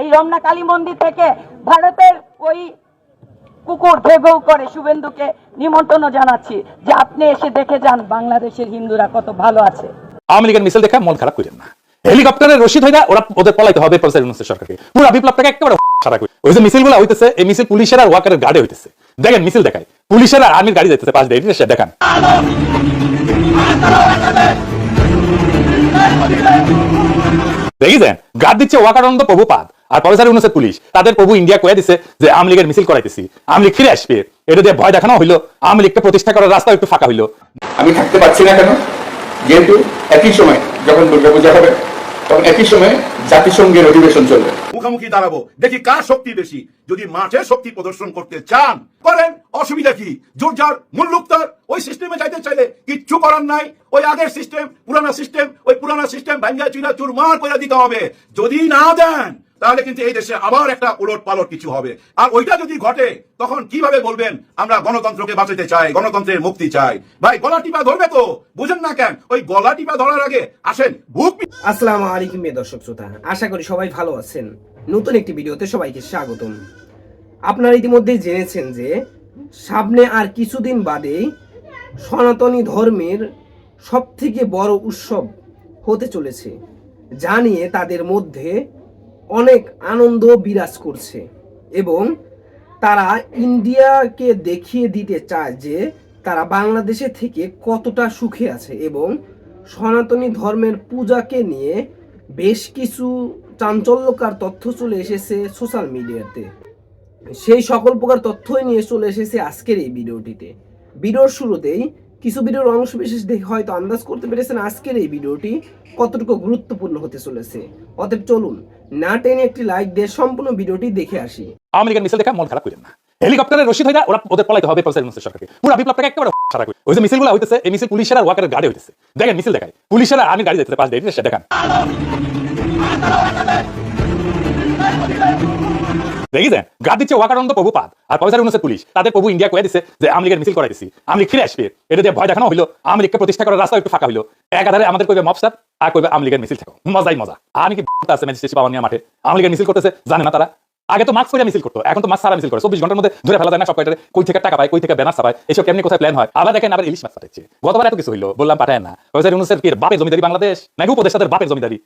এই রমনা কালী মন্দির থেকে ভারতের ওই কুকুর ভেগৌ করে শুভেন্দুকে নিমন্ত্রণ জানাচ্ছি যে আপনি এসে দেখে যান বাংলাদেশের হিন্দুরা কত ভালো আছে আওয়ামী লীগের মিছিল দেখে মন খারাপ করেন না হেলিকপ্টারের রশিদ হয়ে ওরা ওদের পলাইতে হবে প্রফেসর ইউনুসের সরকারকে পুরো বিপ্লবটাকে একেবারে সারা করে ওই যে মিছিলগুলো হইতেছে এই মিছিল পুলিশের আর ওয়াকারের গার্ডে হইতেছে দেখেন মিছিল দেখায় পুলিশের আর আর্মির গাড়ি যাইতেছে পাশ দিয়ে সে দেখান দেখেছেন গার্ড দিচ্ছে ওয়াকারন্দ প্রভুপাদ আর প্রফেসর ইউনুসের পুলিশ। তাদের প্রভু ইন্ডিয়া কয়ে দিছে যে আওয়ামী লীগের মিছিল করাইতেছি। আওয়ামী লীগ ফিরে আসবে। এটা দিয়ে ভয় দেখানো হইল। আওয়ামী লীগকে প্রতিষ্ঠা করার রাস্তা একটু ফাঁকা হইল। আমি থাকতে পারছি না কেন? যেহেতু একই সময় যখন দুর্গাপূজা হবে একই জাতিসংঘের অধিবেশন চলবে। দাঁড়াবো। দেখি কার শক্তি বেশি। যদি মাঠে শক্তি প্রদর্শন করতে চান, করেন। অসুবিধা কি? জোর যার ওই সিস্টেমে যাইতে চাইলে কিচ্ছু করার নাই। ওই আগের সিস্টেম পুরানা সিস্টেম ওই পুরানা সিস্টেম চুরা চুরমার করে দিতে হবে। যদি না দেন তাহলে কিন্তু এই দেশে আবার একটা উলট পালট কিছু হবে। আর ওইটা যদি ঘটে, তখন কীভাবে বলবেন, আমরা গণতন্ত্রকে বাঁচাতে চাই, গণতন্ত্রের মুক্তি চাই ভাই, গলা টিপা ধরবে তো। বুঝেন না কেন? ওই গলা টিপা ধরার আগে আসেন, বুক আসসালামু আলাইকুম প্রিয় দর্শক শ্রোতা। আশা করি সবাই ভালো আছেন। নতুন একটি ভিডিওতে সবাইকে স্বাগতম। আপনারা ইতিমধ্যে জেনেছেন যে, সামনে আর কিছুদিন বাদেই সনাতনী ধর্মের সবথেকে বড় উৎসব হতে চলেছে। যা নিয়ে তাদের মধ্যে অনেক আনন্দ বিরাজ করছে এবং তারা ইন্ডিয়াকে দেখিয়ে দিতে চায় যে তারা বাংলাদেশে থেকে কতটা সুখে আছে এবং সনাতনী ধর্মের পূজাকে নিয়ে বেশ কিছু চাঞ্চল্যকার তথ্য চলে এসেছে সোশ্যাল মিডিয়াতে। সেই সকল প্রকার তথ্যই নিয়ে চলে এসেছে আজকের এই ভিডিওটিতে। ভিডিওর শুরুতেই কিছু ভিডিওর অংশ বিশেষ দেখে হয়তো আন্দাজ করতে পেরেছেন আজকের এই ভিডিওটি কতটুকু গুরুত্বপূর্ণ হতে চলেছে। অতএব চলুন না টেনে একটি লাইক দিয়ে সম্পূর্ণ ভিডিওটি দেখে আসি। লীগের মিছিল দেখে মন খারাপ করেন না। হেলিকপ্টারের রশিদ হয়ে ওরা ওদের পলাইতে হবে প্রফেসর ইউনুসের সরকারকে। পুরো বিপ্লবটাকে একেবারে করে। ওই যে মিছিলগুলো হইতেছে, এই মিছিল পুলিশের আর ওয়াকারের গাড়ি হইতেছে। দেখেন মিছিল দেখায়। পুলিশের আর আর্মির গাড়ি যাইতেছে পাশ দিয়ে এটা সে দেখান। দেখেছেন গার্ড দিচ্ছে ওয়াকারন্দ প্রভুপাদ, আর প্রফেসর ইউনুসের পুলিশ। তাদের প্রভু ইন্ডিয়া কয়ে দিছে যে আওয়ামী লীগের মিছিল করাইতেছি আওয়ামী লীগ ফিরে আসবে। এটা দিয়ে ভয় দেখানো হইল। আওয়ামী লীগকে প্রতিষ্ঠা করার রাস্তা একটু ফাঁকা হইল। একাধারে আমাদের কইবে মবসাদ আর কইবে আওয়ামী লীগের মিছিল থাকো। মজাই মজা। আমি কি আছে ম্যাজিস্ট্রেট পাওয়া নিয়ে মাঠে। আওয়ামী লীগের মিছিল করতেছে, জানে না তারা। আগে তো মাস্ক পরে মিছিল করতো, এখন তো মাস্ক সারা মিছিল করে। চব্বিশ ঘণ্টার মধ্যে ধরে ফেলা যায় না সব কয়টারে কই থেকে টাকা পায়, কই থেকে ব্যানার ছাপায়, এসব কেমনি কোথায় প্ল্যান হয়? আবার দেখেন আবার ইলিশ মাছ পাঠাচ্ছে। গতবার এত কিছু হইল, বললাম পাঠায় না। প্রফেসর ইউনুসের কি বাপের জমিদারি বাংলাদেশ? নাকি উপদেষ্টাদের বাপের জমিদারি?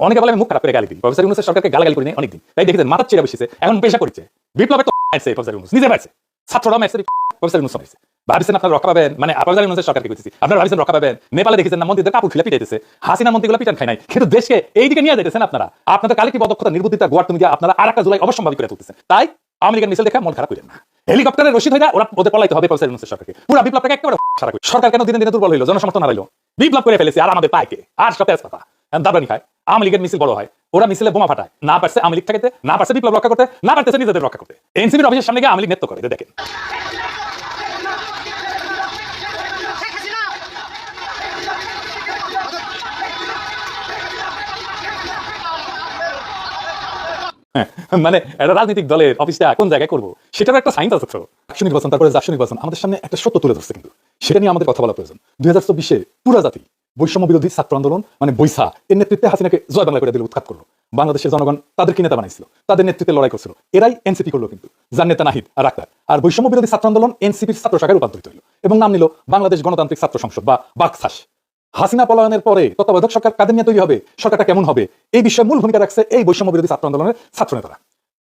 অনেকে বলে আমি মুখ খারাপ করে গালি দিই। প্রফেসর ইউনুসের সরকারকে গালাগালি করে অনেকদিন। তাই দেখেছেন মাথার চেয়ে বসেছে, এখন পেশা করছে। বিপ্লবের তো মারছে প্রফেসর ইউনুস, নিজে মারছে ছাত্ররা মারছে প্রফেসর ইউনুস মারছে। ভাবছেন আপনারা রক্ষা পাবেন? মানে প্রফেসর ইউনুসের সরকারকে কইতেছি, আপনারা ভাবছেন রক্ষা পাবেন? নেপালে দেখেছেন না, মন্ত্রীদের কাপড় খুলে পিটাইতেছে। হাসিনা মন্ত্রীগুলো পিটান খায় নাই। কিন্তু দেশকে এইদিকে নিয়ে যাইতেছেন আপনারা। আপনাদের কালেক্টিভ পদক্ষতা নির্বুদ্ধিতা, গোয়ার তুমি দিয়ে আপনারা আর একটা জুলাই অবশ্যম্ভাবী করে তুলতেছেন? তাই লীগের মিছিল দেখে মন খারাপ করেন না। হেলিকপ্টারের রশিদ হয়ে ওরা ওদের পলাইতে হবে প্রফেসর ইউনুসের সরকারকে। পুরো বিপ্লবটাকে একেবারে সারা করে সরকার কেন দিনে দিনে দুর্বল হইল? জনসমর্থন হারাইলো। বিপ্লব করে ফেলেছে, আর আমাদের পাইকে আর সব কথা দাবানি খায়। আওয়ামী লীগের মিছিল বড় হয়। ওরা মিছিলে বোমা ফাটায়। না পারছে আওয়ামী লীগ ঠেকাতে না পারছে বিপ্লব রক্ষা করতে না পারতেছে নিজেদের রক্ষা করতে। এনসিপির অফিসের সামনে গিয়ে আওয়ামী লীগ নেতৃত্ব করে দেখেন। হ্যাঁ, মানে একটা রাজনৈতিক দলের অফিসটা কোন জায়গায় করব? সেটার একটা সাইন্স আছে তো। একশো নির্বাচন তারপরে একশো নির্বাচন আমাদের সামনে একটা সত্য তুলে ধরছে কিন্তু। সেটা নিয়ে আমাদের কথা বলা প্রয়োজন। দুই হাজার চব্বিশে পুরা জাতি বৈষম্য বিরোধী ছাত্র আন্দোলন মানে বৈশা এর নেতৃত্বে হাসিনাকে জয় বাংলা করে দিল, উৎখাত করল। বাংলাদেশের জনগণ তাদের কি নেতা বানাইছিল? তাদের নেতৃত্বে লড়াই করছিল। এরাই এনসিপি করল কিন্তু, যার নেতা নাহিদ আর আক্তার আর বৈষম্য বিরোধী ছাত্র আন্দোলন এনসিপির ছাত্র শাখায় রূপান্তরিত হলো এবং নাম নিল বাংলাদেশ গণতান্ত্রিক ছাত্র সংসদ বা বাকসাস হাসিনা পলায়নের পরে তত্ত্বাবধায়ক সরকার কাদের নিয়ে তৈরি হবে? সরকারটা কেমন হবে? এই বিষয়ে মূল ভূমিকা রাখছে এই বৈষম্য বিরোধী ছাত্র আন্দোলনের ছাত্র নেতারা।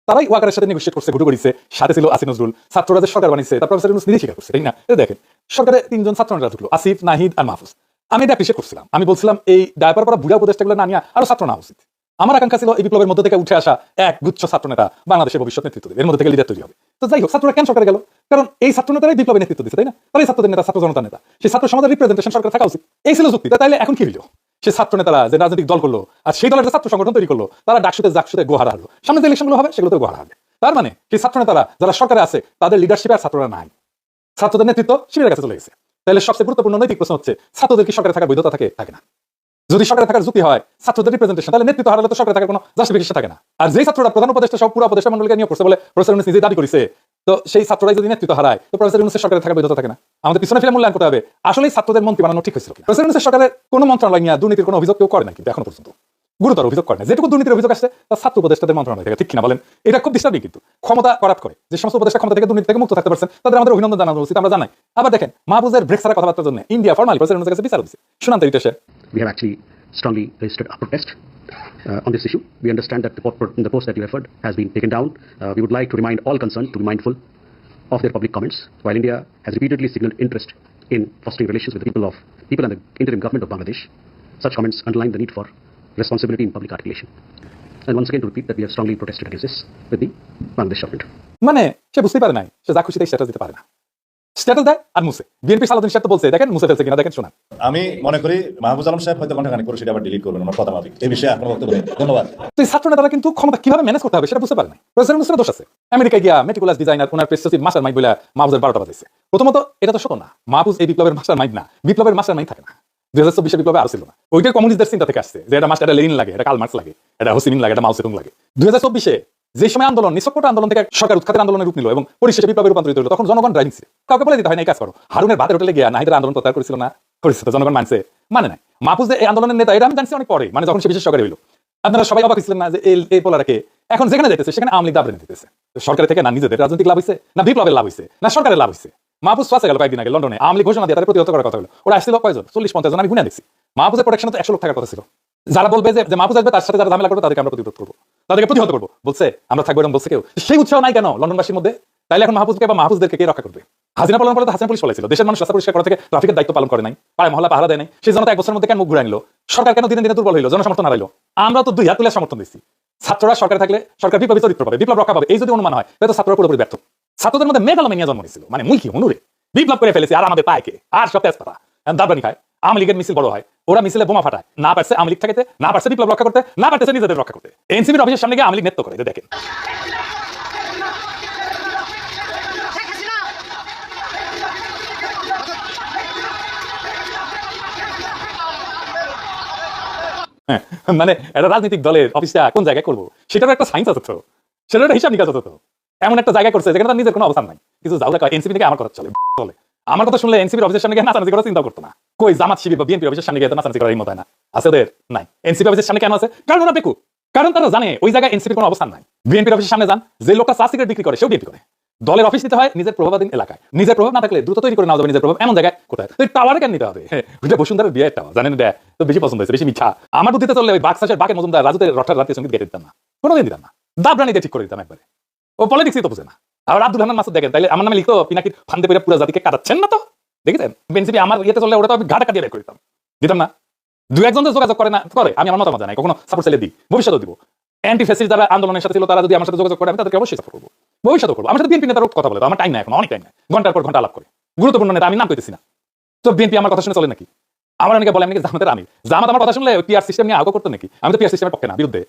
তারাই ওয়াকারের সাথে নেগোসিয়েট করছে ঘুরে করেছে। সাথে ছিল আসিফ নজরুল ছাত্ররা যে সরকার বানিয়েছে, তারপর নিজে স্বীকার করছে, তাই না? এই দেখেন, সরকারে তিনজন ছাত্র নেতা ঢুকলো, আসিফ, নাহিদ আর মাহফুজ। আমি এটা অ্যাপ্রিসিয়েট করছিলাম। আমি বলছিলাম, এই ডায়পার পরা বুড়া উপদেষ্টাগুলো না নিয়ে আরও ছাত্র না উচিত। আমার আকাঙ্ক্ষা ছিল এই বিপ্লবের মধ্যে থেকে উঠে আসা এক গুচ্ছ ছাত্র নেতা বাংলাদেশের ভবিষ্যৎ নেতৃত্ব দেবে। এর মধ্যে থেকে লিডার তৈরি হবে। তো যাই হোক, ছাত্ররা কেন সরকারে গেল? কারণ এই ছাত্র নেতারাই বিপ্লবের নেতৃত্ব দিচ্ছে তাই না? তারাই ছাত্রদের নেতা, ছাত্র জনতা নেতা, সেই ছাত্র সমাজের রিপ্রেজেন্টেশন সরকার থাকা উচিত। এই ছিল যুক্তি। তাইলে এখন কি হইল? সে ছাত্র নেতারা যে রাজনৈতিক দল করল, আর সেই দলের ছাত্র সংগঠন তৈরি করল, তারা ডাকসুতে, জাকসুতে গোহারা হলো। সামনে যে ইলেকশনগুলো হবে সেগুলোতে গোহারা হবে। তার মানে সেই ছাত্র নেতারা, যারা সরকারে আছে, তাদের লিডারশিপে আর ছাত্ররা নাই। ছাত্রদের নেতৃত্ব শিবিরের কাছে চলে গেছে। তাহলে সবচেয়ে গুরুত্বপূর্ণ নৈতিক প্রশ্ন হচ্ছে, ছাত্রদের কি সরকারে থাকার বৈধতা থাকে? থাকে না। যদি সরকারে থাকার যুক্তি হয়, ছাত্রদের রিপ্রেজেন্টেশন তাহলে নেতৃত্ব হারালে তো সরকারে থাকার কোনো জাস্টিফিকেশন থাকে না। আর যেই ছাত্ররা প্রধান উপদেষ্টা সব পুরো উপদেষ্টা মন্ডলকে নিয়োগ করছে বলে প্রফেসর ইউনুস নিজেই দাবি করেছে, তো সেই ছাত্ররাই যদি নেতৃত্ব হারায়, তো প্রফেসর ইউনুসের সরকারে থাকার বৈধতা থাকে না। আমাদের পিছনে ফিরে মূল্যায়ন করতে হবে। আসলে ছাত্রদের মন্ত্রী বানানো ঠিক হয়েছিল? প্রফেসর ইউনুসের সরকারের কোনো মন্ত্রণালয় নিয়ে দুর্নীতির কোনো অভিযোগ কেউ করে না কিন্তু এখনও পর্যন্ত। গুরুতর অভিযোগ করে না যেটুকু দুর্নীতির অভিযোগ আসছে তা ছাত্র উপদেষ্টাদের মন্ত্রণালয় থেকে ঠিক কিনা বলেন এটা খুব ডিস্টার্বিং কিন্তু ক্ষমতা করাপ করে যে সমস্ত উপদেষ্টা ক্ষমতা থেকে দুর্নীতি থেকে মুক্ত থাকতে পারছেন তাদের আমাদের অভিনন্দন জানানো উচিত আমরা জানাই আবার দেখেন মাহবুজের ব্রেক ছাড়া কথাবার্তার জন্য ইন্ডিয়া ফর্মালি প্রেসিডেন্টের কাছে বিচার দিচ্ছে শুনান ইতিহাসে we have actually strongly registered our protest uh, on this issue. We understand that the, the post that you referred has been taken down. Uh, we would like to remind all concerned to be mindful of their public comments. While India has repeatedly signaled interest in fostering relations with the people of people and the interim government of Bangladesh, such comments underline the need for responsibility in public articulation. And once again, to repeat that we have strongly protested against this with the Bangladesh government. মানে সে বুঝতেই পারে নাই সে যা খুশি তাই status দিতে পারে না। স্ট্যাটাস দেয় আর মুছে। বিএনপি সালাদিন সাহেব তো বলছে দেখেন মুছে ফেলছে কিনা দেখেন শোনান। আমি মনে করি মাহবুজ আলম সাহেব হয়তো ঘন্টাখানি করে সেটা আবার ডিলিট করবেন আমার কথা মাফিক। এই বিষয়ে আপনার বক্তব্য ধন্যবাদ। তো এই ছাত্র নেতারা কিন্তু ক্ষমতা কীভাবে ম্যানেজ করতে হবে সেটা বুঝতে পারে না প্রেসিডেন্ট মুসের দোষ আছে। আমেরিকায় গিয়া meticulous designer owner presidency mastermind বলে মাহবুজের বারোটা বাজাইছে। প্রথমত এটা তো সত্য না। মাহবুজ এই বিপ্লবের মাস্টার মাইন্ড না। বিপ্লবের মাস্টার মাইন্ড থাকে না। দুই হাজার চব্বিশে বিপ্লবে আর ছিল না। কমিউনিস্টদের চিন্তা থেকে আসছে যে এটা এটা লেনিন লাগে, এটা কাল মার্কস লাগে, এটা হোসিমিন লাগে, এটা মাও সেতুং লাগে। দুই হাজার চব্বিশে যে সময় আন্দোলন নিঃস্বকট আন্দোলন থেকে সরকার উৎখাতের আন্দোলনের রূপ নিল এবং পরিশেষে বিপ্লবে রূপান্তরিত হলো, তখন জনগণ ড্রাইভিং কাউকে বলে দিতে হয় না কাজ করো। হারুনের ভাতের হোটেলে নাহিদের আন্দোলন প্রত্যাহার করেছিল না? করেছে তো, জনগণ মানছে? মানে নাই। মাহফুজ এই আন্দোলনের নেতা, এটা আমি জানছি অনেক পরে মানে যখন সে বিশেষ সরকারি হইল। আপনারা সবাই অবাক ছিলেন না যে এই পোলারাকে এখন যেখানে যাইতেছে, সেখানে আওয়ামী লীগ দাবড়ে থেকে না নিজেদের রাজনৈতিক লাভ হইছে, না বিপ্লবের লাভ হইছে, না সরকারের লাভ হইছে। মাহফুজ ফাঁসে গেল কয়েকদিন আগে লন্ডনে। আওয়ামী লীগ ঘোষণা দিয়ে তাদের প্রতিহত করার কথা হলো। ওরা আসছিল চল্লিশ পঞ্চাশ জন, আমি দেখছি মাহফুজের প্রোটেকশন তো একশো লোক থাকার কথা ছিল। যারা বলবে যে মাহফুজ আসবে, তার সাথে যারা ঝামেলা করবে, তাদেরকে আমরা প্রতিরোধ করব। তাদেরকে প্রতিহত করব। বলছে, আমরা থাকব এরকম বলছে কেউ। সেই উৎসাহ নাই কেন লন্ডনবাসীর মধ্যে? তাইলে এখন মাহফুজকে বা মাহফুজদেরকে কে রক্ষা করবে? হাজিরা পালন করে পুলিশ দেশের মানুষ রাস্তা পরিষ্কার করা থেকে ট্রাফিকের দায়িত্ব পালন করে নাই। পাড়ায় মহল্লা পাহারা দেয় নাই। সেই জনতা এক বছরের মধ্যে কেন মুখ ঘুরে সরকার কেন দিনে দিনে দুর্বল হইল? জনসমর্থন হারাইলো। আমরা তো দুই হাত তুলে সমর্থন দিচ্ছি ছাত্ররা সরকার থাকলে সরকার বিপ্লবী পাবে, বিপ্লব রক্ষা পাবে। এই যদি অনুমান হয়, তাহলে তো ছাত্ররা পুরোপুরি ব্যর্থ। ছাত্রদের মধ্যে মেগালমেনিয়া জন্ম নিয়েছিল। মানে মূল কি অনুরে বিপ্লব করে ফেলেছে আর আমাদের পায়কে আর সব তেজ পাতা দাবরানি খায়। আওয়ামী লীগের মিছিল বড় হয়। ওরা মিছিলে বোমা ফাটায়। না পারছে আওয়ামী লীগ ঠেকাতে না পারছে বিপ্লব রক্ষা করতে না পারতেছে নিজেদের রক্ষা করতে। এনসিপির অফিসের সামনে গিয়ে আওয়ামী লীগ নেতৃত্ব করে দেখেন। হ্যাঁ, মানে একটা রাজনৈতিক দলের অফিসটা কোন জায়গায় করব? সেটারও একটা সাইন্স আছে তো। সেটার একটা হিসাব নিকাশ আছে তো। এমন একটা জায়গা করছে যেখানে তার নিজের কোনো অবস্থান নাই। কিছু যাও দেখা এনসিপি থেকে আমার কথা চলে চলে আমার কথা শুনলে এনসিপির অফিসের গিয়ে নাচানাচি করার চিন্তা করতো না। কই জামাত শিবির বা বিএনপি অফিসের সামনে গিয়ে নাচানাচি করার হয় না। আছে ওদের নাই। এনসিপি অফিসের সামনে কেন আছে? কারণ ওরা বেকু কারণ তারা জানে ওই জায়গায় এনসিপির কোনো অবস্থান নাই। বিএনপির অফিসের সামনে যান, যে লোকটা চা সিগারেট বিক্রি করে, সেও বিএনপি করে। দলের অফিস নিতে হয় নিজের প্রভাবাধীন এলাকায়। নিজের প্রভাব না থাকলে দ্রুত তৈরি করে নেওয়া যাবে নিজের প্রভাব। এমন জায়গায় কোথায়? তো টাওয়ারে কেন নিতে হবে? ওইটা বসুন্ধরার বিয়ের টাওয়ার জানেন এটা? তো বেশি পছন্দ হয়েছে, বেশি মিঠা। আমার বুদ্ধিতে চললে ওই বাক্সাসের বাকের মজুমদার, রাজুদের রঠার রাতে সংগীত গেটে দিতাম না। কোনোদিন দিতাম না। দাবরানিতে ঠিক করে দিতাম একবারে। ও পলিটিক্সই তো বুঝে না। আর আব্দুল হান্নান মাসুদ দেখেন, তাইলে আমার নামে লিখতো পিনাকির ফান্দে পেরে পুরো জাতিকে কাটাচ্ছেন না তো? দেখেছেন? বেনসিপি আমার ইয়েতে চললে ওটা তো আমি ঘাটা কাটিয়ে বের করে দিতাম না। দু একজন তো যোগাযোগ করে না, করে, আমি আমার মতামত জানাই, কখনো সাপোর্ট চাইলে দিই। ভবিষ্যতেও দিব। অ্যান্টি ফেসিস যারা আন্দোলনের সাথে ছিল, তারা যদি আমার সাথে যোগাযোগ করে, আমি তাদেরকে অবশ্যই সাপোর্ট করব। ভবিষ্যতে করব। আমার সাথে বিএনপি নেতার কথা বলে আমার টাইম নাই এখন, অনেক টাইম নাই। ঘণ্টার পর ঘণ্টা আলাপ করে। গুরুত্বপূর্ণ নেতা, আমি নাম কইতেছি না। তো বিএনপি আমার কথা শুনে চলে নাকি? আমার অনেকে বলে, আমি জামাতের আমি জামাত আমার কথা শুনলে পিআর সিস্টেম নিয়ে আগে করতো নাকি? আমি তো পিআর সিস্টেমের পক্ষে না, বিরুদ্ধে।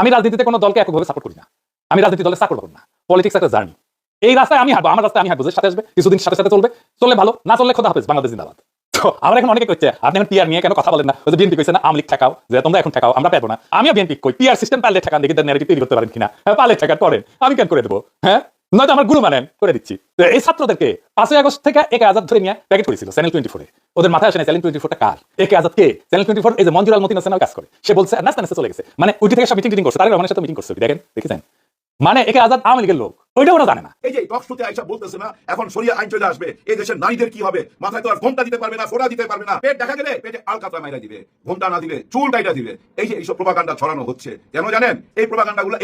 আমি রাজনীতিতে কোনো দলকে একভাবে সাপোর্ট করি না। আমি রাজনীতি দলে সাপোর্ট করব না। পলিটিক্স একটা জার্নি এই রাস্তায় আমি হাঁটবো, আমার রাস্তায় আমি হাঁটবো সাথে আসবে, কিছুদিন সাথে সাথে চলবে, চললে ভালো, না চললে খোদা হাফেজ, বাংলাদেশ জিন্দাবাদ। তো আমার এখন অনেকে কইছে, আপনি এখন পিআর নিয়ে কেন কথা বলেন না? ওই যে বিএনপি কইছে না আমলিক ঠেকাও, যে তোমরা এখন ঠেকাও, আমরা পাবো না। আমিও বিএনপি কই পিআর সিস্টেম পারলে ঠেকান, দেখি ন্যারেটিভ তৈরি করতে পারেন কিনা। হ্যাঁ পারলে ঠেকান, করেন। আমি কেন করে দেবো? হ্যাঁ? নয়তো আমার গুরু মানেন, করে দিচ্ছি। এই ছাত্রদেরকে পাঁচই আগস্ট থেকে একে আজাদ ধরে নিয়ে প্যাকেট করেছিল চ্যানেল টোয়েন্টি ফোরে ওদের মাথায় আসে চ্যানেল টোয়েন্টি ফোরটা কার? একে আজাদ কে? চ্যানেল টোয়েন্টি ফোর এই যে মঞ্জুর আল মতিন হোসেন কাজ করে। সে বলছে, নাস্তা নাস্তা চলে গেছে। মানে ওইটি থেকে সব মিটিং টিটিং করছে, তার রহমানের সাথে মিটিং করছে দেখেন? দেখেছেন? মানে একে আজাদ আওয়ামী লীগের লোক জানে না। এই যে আইসা বলতেছে না, এখন আইন চলে আসবে, এই দেশের নারীদের কি হবে? মাথায় তো আর ঘোমটা দিতে পারবে না, ফোড়া দিতে পারবে না। পেট দেখা গেলে পেটে মাইরা দিবে, ঘোমটা না চুল টাইটা দিবে। এই যে এইসব ছড়ানো হচ্ছে, কেন জানেন? এই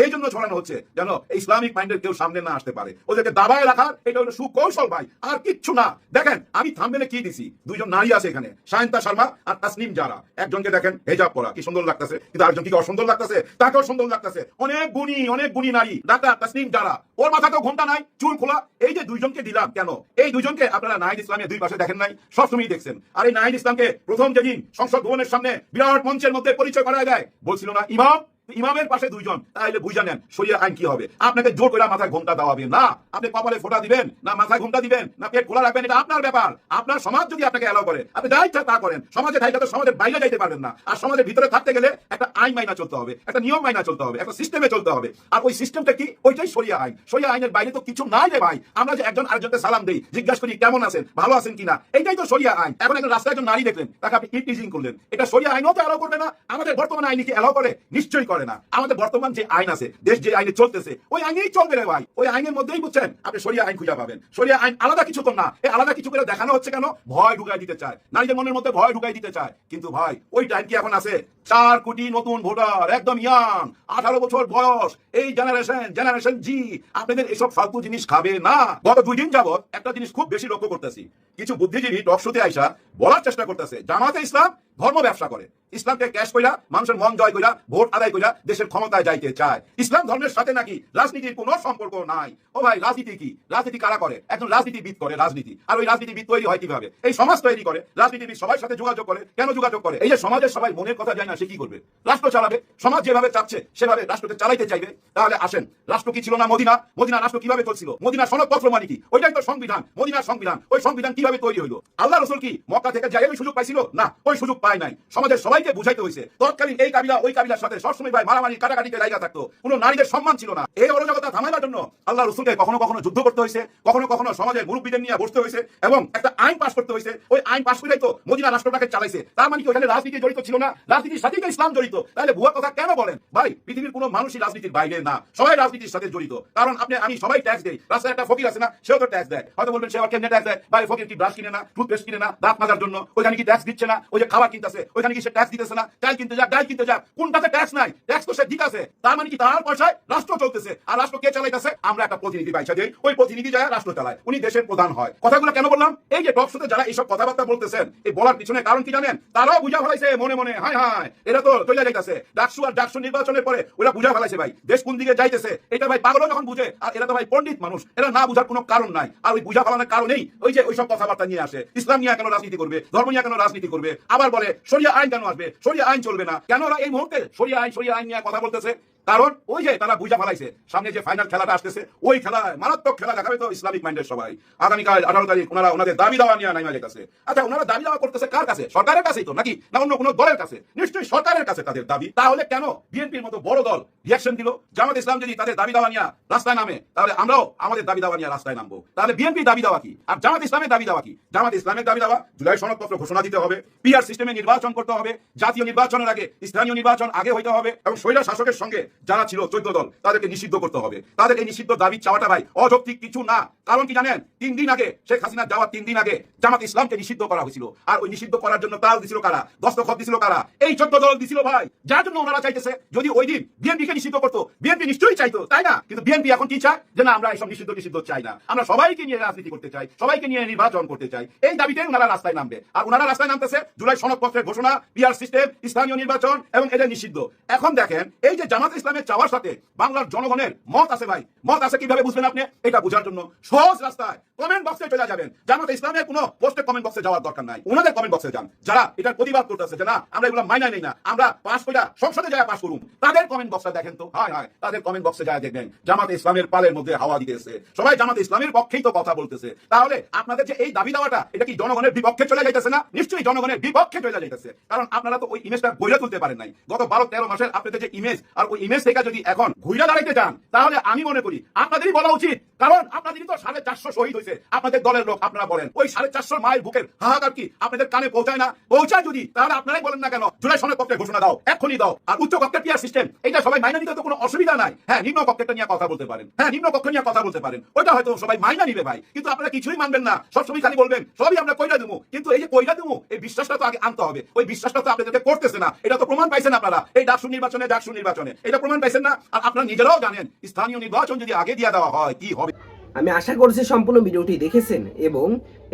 এই জন্য ছড়ানো হচ্ছে যেন ইসলামিক মাইন্ডের কেউ সামনে না আসতে পারে। ওদেরকে দাবায় রাখার, এটা হলো সুকৌশল ভাই, আর কিচ্ছু না। দেখেন, আমি থামবেলে কি দিছি? দুইজন নারী আছে এখানে, সায়ন্তা শর্মা আর তাসনিম যারা একজনকে দেখেন হেজাব পরা, কি সুন্দর লাগতেছে। কিন্তু আরেকজন কি অসুন্দর লাগতেছে? তাকেও সুন্দর লাগতেছে। অনেক গুণী অনেক গুণী নারী। ডাক্তার তাসনিম যারা ওর মাথাতেও ঘুমটা নাই, চুল খোলা। এই যে দুইজনকে দিলাম, কেন? এই দুইজনকে আপনারা নাহিদ ইসলামের দুই পাশে দেখেন নাই সবসময় দেখছেন। আর এই নাহিদ ইসলামকে প্রথম যেদিন সংসদ ভবনের সামনে বিরাট মঞ্চের মধ্যে পরিচয় করা যায়, বলছিল না, ইমাম ইমামের পাশে দুইজন তাহলে বুঝা নেন শরীর আইন কি হবে। আপনাকে জোর করে মাথায় ঘোমটা দেওয়াবে না, আপনি কপালে ফোঁটা দিবেন, না মাথায় ঘোমটা দিবেন, না পেট খোলা রাখবেন, এটা আপনার ব্যাপার। আপনার সমাজ যদি আপনাকে এলাও করে, আপনি যা ইচ্ছা তা করেন। সমাজে থাইলে তো সমাজের বাইরে যাইতে পারবেন না। আর সমাজের ভিতরে থাকতে গেলে একটা আইন মাইনা চলতে হবে, একটা নিয়ম মাইনা চলতে হবে, একটা সিস্টেমে চলতে হবে। আর ওই সিস্টেমটা কি? ওইটাই সরিয়া আইন। সরিয়া আইনের বাইরে তো কিছু নাই রে ভাই। আমরা যে একজন আরেকজনকে সালাম দিই, জিজ্ঞাসা করি, কেমন আছেন? ভালো আছেন কিনা? এইটাই তো সরিয়া আইন। এখন একজন রাস্তায় একজন নারী দেখলেন, তাকে আপনি ইটিজিং করলেন। এটা সরিয়া আইনও তো এলাও করবে না। আমাদের বর্তমান আইন কি এলাও করে? নিশ্চয়ই করে না। আমাদের বর্তমান যে আইন আছে, দেশ যে আইনে চলতেছে, ওই আইনেই চলবে রে ভাই। ওই আইনের মধ্যেই বুঝছেন? আপনি সরিয়া আইন খুঁজে পাবেন। সরিয়া আইন আলাদা কিছু তো না। এই আলাদা কিছু করে দেখানো হচ্ছে কেন? ভয় ঢুকাই দিতে চায়। নারীদের মনের মধ্যে ভয় ঢুকাই দিতে চায়। কিন্তু ভাই, ওই টাইম কি এখন আছে? চার কোটি নতুন ভোটার, একদম ইয়াং আঠারো বছর বয়স, এই জেনারেশন জেনারেশন জি আপনাদের এসব ফালতু জিনিস খাবে না। গত দুই দিন যাবত একটা জিনিস খুব বেশি লক্ষ্য করতেছি। কিছু বুদ্ধিজীবী টকশোতে আইসা বলার চেষ্টা করতেছে। জামাতে ইসলাম ধর্ম ব্যবসা করে। ইসলামকে ক্যাশ কইরা, মানুষের মন জয় কইরা, ভোট আদায় কইরা দেশের ক্ষমতায় যাইতে চায়। ইসলাম ধর্মের সাথে নাকি রাজনীতির কোনো সম্পর্ক নাই। ও ভাই, রাজনীতি কি? রাজনীতি কারা করে? একজন রাজনীতিবিদ করে রাজনীতি। আর ওই রাজনীতিবিদ তৈরি হয় কীভাবে? এই সমাজ তৈরি করে, রাজনীতিবিদ সবার সাথে যোগাযোগ করে। কেন যোগাযোগ করে? এই যে সমাজের সবাই মনের কথা যায় না, সে কি করবে? রাষ্ট্র চালাবে? সমাজ যেভাবে চাচ্ছে, সেভাবে রাষ্ট্রকে চালাইতে চাইবে। তাহলে আসেন, রাষ্ট্র কি ছিল না মদিনা? মদিনা রাষ্ট্র কীভাবে চলছিল? মদিনা সনদপত্র মানে কি? ওইটাই তো সংবিধান। মদিনার সংবিধান। ওই সংবিধান কীভাবে তৈরি হইল? আল্লাহ রসুল কি মক্কা থেকে যাই সুযোগ পাইছিল? না, ওই সুযোগ পায় নাই। সমাজের সবাইকে বুঝাইতে হয়েছে তৎকালীন এই কাবিলা, ওই কাবিলার সাথে সবসময় ভাই মারামারি, কাটাকাটিতে জায়গা থাকতো। কোনো নারীদের সম্মান ছিল না। এই অরাজকতা থামাইবার জন্য আল্লাহ রসুলকে কখনো কখনো যুদ্ধ করতে হয়েছে কখনো কখনো সমাজের মুরব্বীদের নিয়ে বসতে হয়েছে এবং একটা আইন পাস করতে হয়েছে ওই আইন পাস করেই তো মদিনা রাষ্ট্রটাকে চালাইছে। তার মানে কি ওখানে রাজনীতি জড়িত ছিল না? রাজনীতির সাথেই তো ইসলাম জড়িত? তাহলে ভুয়া কথা কেন বলেন? ভাই, পৃথিবীর কোনো মানুষই রাজনীতির বাইরে না। সবাই রাজনীতির সাথে জড়িত। কারণ আপনি, আমি সবাই ট্যাক্স দেই। রাস্তায় একটা ফকির আছে না, সেও তো ট্যাক্স দেয়। হয়তো বলবেন, সে কেমনে ট্যাক্স দেয়? ভাই, ফকির কি ব্রাশ কিনে না? টুথপেস্ট কিনে না? দাঁত মাজার জন্য। ওইখানে কি ট্যাক্স দিচ্ছে না? ওই যে খাবার কিনতেছে, ওইখানে কি সে ট্যাক্স দিতেছে না? ডাল কিনতে যাক ডাল কিনতে যাক। কোনটাতে ট্যাক্স নাই? ট্যাক্স তো সে ঠিক আছে, তার মানে কি তার পয়সায় রাষ্ট্র চলতেছে। আর রাষ্ট্র কে চালাইতেছে? আমরা একটা প্রতিনিধি দেই ওই প্রতিনিধি যায় রাষ্ট্র চালায়, উনি দেশের প্রধান হয়। কথাগুলো কেন বললাম? এই যে টক শোতে যারা এইসব কথাবার্তা বলতেছেন, এই বলার পিছনে কারণ কি জানেন? তারাও বুঝা ফেলাইছে, মনে মনে, হায় হায়, এরা তো চলে যাইতেছে। ডাকসু আর ডাকসু নির্বাচনের পরে ওরা বুঝা ফেলাইছে, ভাই, দেশ কোন দিকে যাইতেছে? এটা ভাই যখন বুঝে, আর এরা তো ভাই পণ্ডিত মানুষ, এরা না বুঝার কোনো কারণ নাই। আর ওই বুঝা ফেলানোর কারণেই ওই যে ওইসব কথাবার্তা নিয়ে আসে। ইসলাম নিয়ে কেন রাজনীতি করবে? ধর্ম নিয়ে কেন রাজনীতি করবে? আবার বলে সরিয়া আইন কেন আসবে? সরিয়া আইন চলবে না। কেন ওরা এই মুহূর্তে সরিয়া আইন সরিয়া আইন নিয়ে কথা বলতেছে? কারণ ওই যে তারা বুঝা ফেলাইছে, সামনে যে ফাইনাল খেলাটা আসতেছে, ওই খেলায় মারাত্মক খেলা দেখাবে তো ইসলামিক মাইন্ডের সবাই। আগামীকাল আঠারো তারিখ ওনারা ওনাদের দাবি দাওয়া নিয়ে নাইমা যেতেছে আচ্ছা ওনারা দাবি দাওয়া করতেছে কার কাছে? সরকারের কাছেই তো, নাকি? না অন্য কোনো দলের কাছে? নিশ্চয়ই সরকারের কাছে তাদের দাবি। তাহলে কেন বিএনপির মতো বড় দল রিয়াকশন দিল? জামাত ইসলাম যদি তাদের দাবি দাওয়া নিয়ে রাস্তায় নামে, তাহলে আমরাও আমাদের দাবি দাওয়া নিয়ে রাস্তায় নামবো। তাহলে বিএনপি দাবি দাওয়া কি? আর জামাত ইসলামের দাবি দাওয়া কি? জামাত ইসলামের দাবি দাওয়া, জুলাই সনদপত্র ঘোষণা দিতে হবে পিআর সিস্টেমে নির্বাচন করতে হবে, জাতীয় নির্বাচনের আগে স্থানীয় নির্বাচন আগে হইতে হবে এবং স্বৈরা শাসকের সঙ্গে যারা ছিল চোদ্দ দল, তাদেরকে নিষিদ্ধ করতে হবে। তাদের এই নিষিদ্ধ দাবি চাওয়াটা ভাই অযৌক্তিক কিছু না। কারণ কি জানেন? তিন দিন আগে শেখ হাসিনা যাওয়ার তিন দিন আগে জামাত ইসলামকে নিষিদ্ধ করা হয়েছিল। আর ওই নিষিদ্ধ করার জন্য তাল দিছিল কারা? দস্তখত দিছিল কারা? এই চোদ্দ দল দিছিল ভাই। যার জন্য ওনারা চাইতেছে, যদি ওই দিন বিএনপি কে নিষিদ্ধ করতো, বিএনপি নিশ্চয়ই চাইতো, তাই না? কিন্তু বিএনপি এখন কি চায়? যে না, আমরা এইসব নিষিদ্ধ নিষিদ্ধ চাই না। আমরা সবাইকে নিয়ে রাজনীতি করতে চাই, সবাইকে নিয়ে নির্বাচন করতে চাই। এই দাবিতে ওনারা রাস্তায় নামবে। আর ওনারা রাস্তায় নামতেছে জুলাই সনদপত্রের ঘোষণা পিআর সিস্টেম স্থানীয় নির্বাচন এবং এদের নিষিদ্ধ। এখন দেখেন, এই যে জামাত ইসলামের চাওয়ার সাথে বাংলার জনগণের মত আছে ভাই। মত আছে কীভাবে বুঝবেন আপনি? এটা বোঝার জন্য সহজ রাস্তায় কমেন্ট বক্সে চলে যাবেন। জামাত ইসলামের কোনো পোস্টে কমেন্ট বক্সে যাওয়ার দরকার নাই। ওনাদের কমেন্ট বক্সে যান। যারা এটার প্রতিবাদ করতেছে যে না, আমরা এগুলো মাইনা নেই না, আমরা পাস করে সংসদে যায় পাস করুন তাদের কমেন্ট বক্সে দেখেন তো। হয় হয়, তাদের কমেন্ট বক্সে যায় দেখবেন। জামাত ইসলামের পালের মধ্যে হাওয়া দিতেছে। সবাই জামাত ইসলামের পক্ষেই তো কথা বলতেছে। তাহলে আপনাদের যে এই দাবি দেওয়াটা, এটা কি জনগণের বিপক্ষে চলে যাইতেছে না? নিশ্চয়ই জনগণের বিপক্ষে চলে যাইতেছে। কারণ আপনারা তো ওই ইমেজটা গড়ে তুলতে পারেন নাই। গত বারো তেরো মাসের আপনাদের যে ইমেজ আর ওই ইমেজ থেকে যদি এখন ঘুরে দাঁড়াইতে চান, তাহলে আমি মনে করি আপনাদেরই বলা উচিত, কারণ আপনাদেরই তো সাড়ে চারশো শহীদ হয়েছে। আপনাদের দলের লোক আপনারা বলেন, ওই সাড়ে চারশো মায়ের বুকের হাহাকার কি? আপনাদের কানে পৌঁছায় না? পৌঁছায় যদি, তাহলে আপনারাই বলেন না কেন, জুলাই সনের পক্ষে ঘোষণা দাও এখনই দাও। আর উচ্চ কক্ষের পিয়ার সিস্টেম এটা সবাই মাইনা নিতে তো কোনো অসুবিধা নাই। হ্যাঁ নিম্ন কক্ষেরটা নিয়ে কথা বলতে পারেন। হ্যাঁ নিম্ন কক্ষ নিয়ে কথা বলতে পারেন। ওইটা হয়তো সবাই মাইনা নিবে ভাই, কিন্তু আপনারা কিছুই মানবেন না। সবসময় খালি বলবেন, সবই আমরা কইরা দেবো কিন্তু এই যে কইরা দেবো এই বিশ্বাসটা তো আগে আনতে হবে। ওই বিশ্বাসটা তো আপনাদেরকে করতেছে না। এটা তো প্রমাণ পাইছেন আপনারা। এই ডাকসু নির্বাচনে ডাকসু নির্বাচনে। এটা প্রমাণ পাইছেন না? আর আপনারা নিজেরাও জানেন, স্থানীয় নির্বাচন যদি আগে দিয়ে দেওয়া হয়, কি হবে? আমি আশা করছি সম্পূর্ণ ভিডিওটি দেখেছেন এবং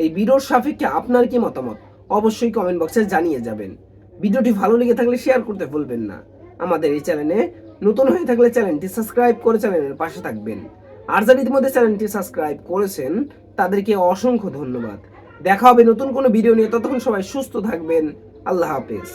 এই ভিডিওর সাপেক্ষে আপনার কি মতামত? অবশ্যই কমেন্ট বক্সে জানিয়ে যাবেন। ভিডিওটি ভালো লেগে থাকলে শেয়ার করতে ভুলবেন না। আমাদের এই চ্যানেলে নতুন হয়ে থাকলে চ্যানেলটি সাবস্ক্রাইব করে চ্যানেলের পাশে থাকবেন। আর যারা ইতিমধ্যে চ্যানেলটি সাবস্ক্রাইব করেছেন, তাদেরকে অসংখ্য ধন্যবাদ। দেখা হবে নতুন কোনো ভিডিও নিয়ে। ততক্ষণ সবাই সুস্থ থাকবেন। আল্লাহ হাফেজ।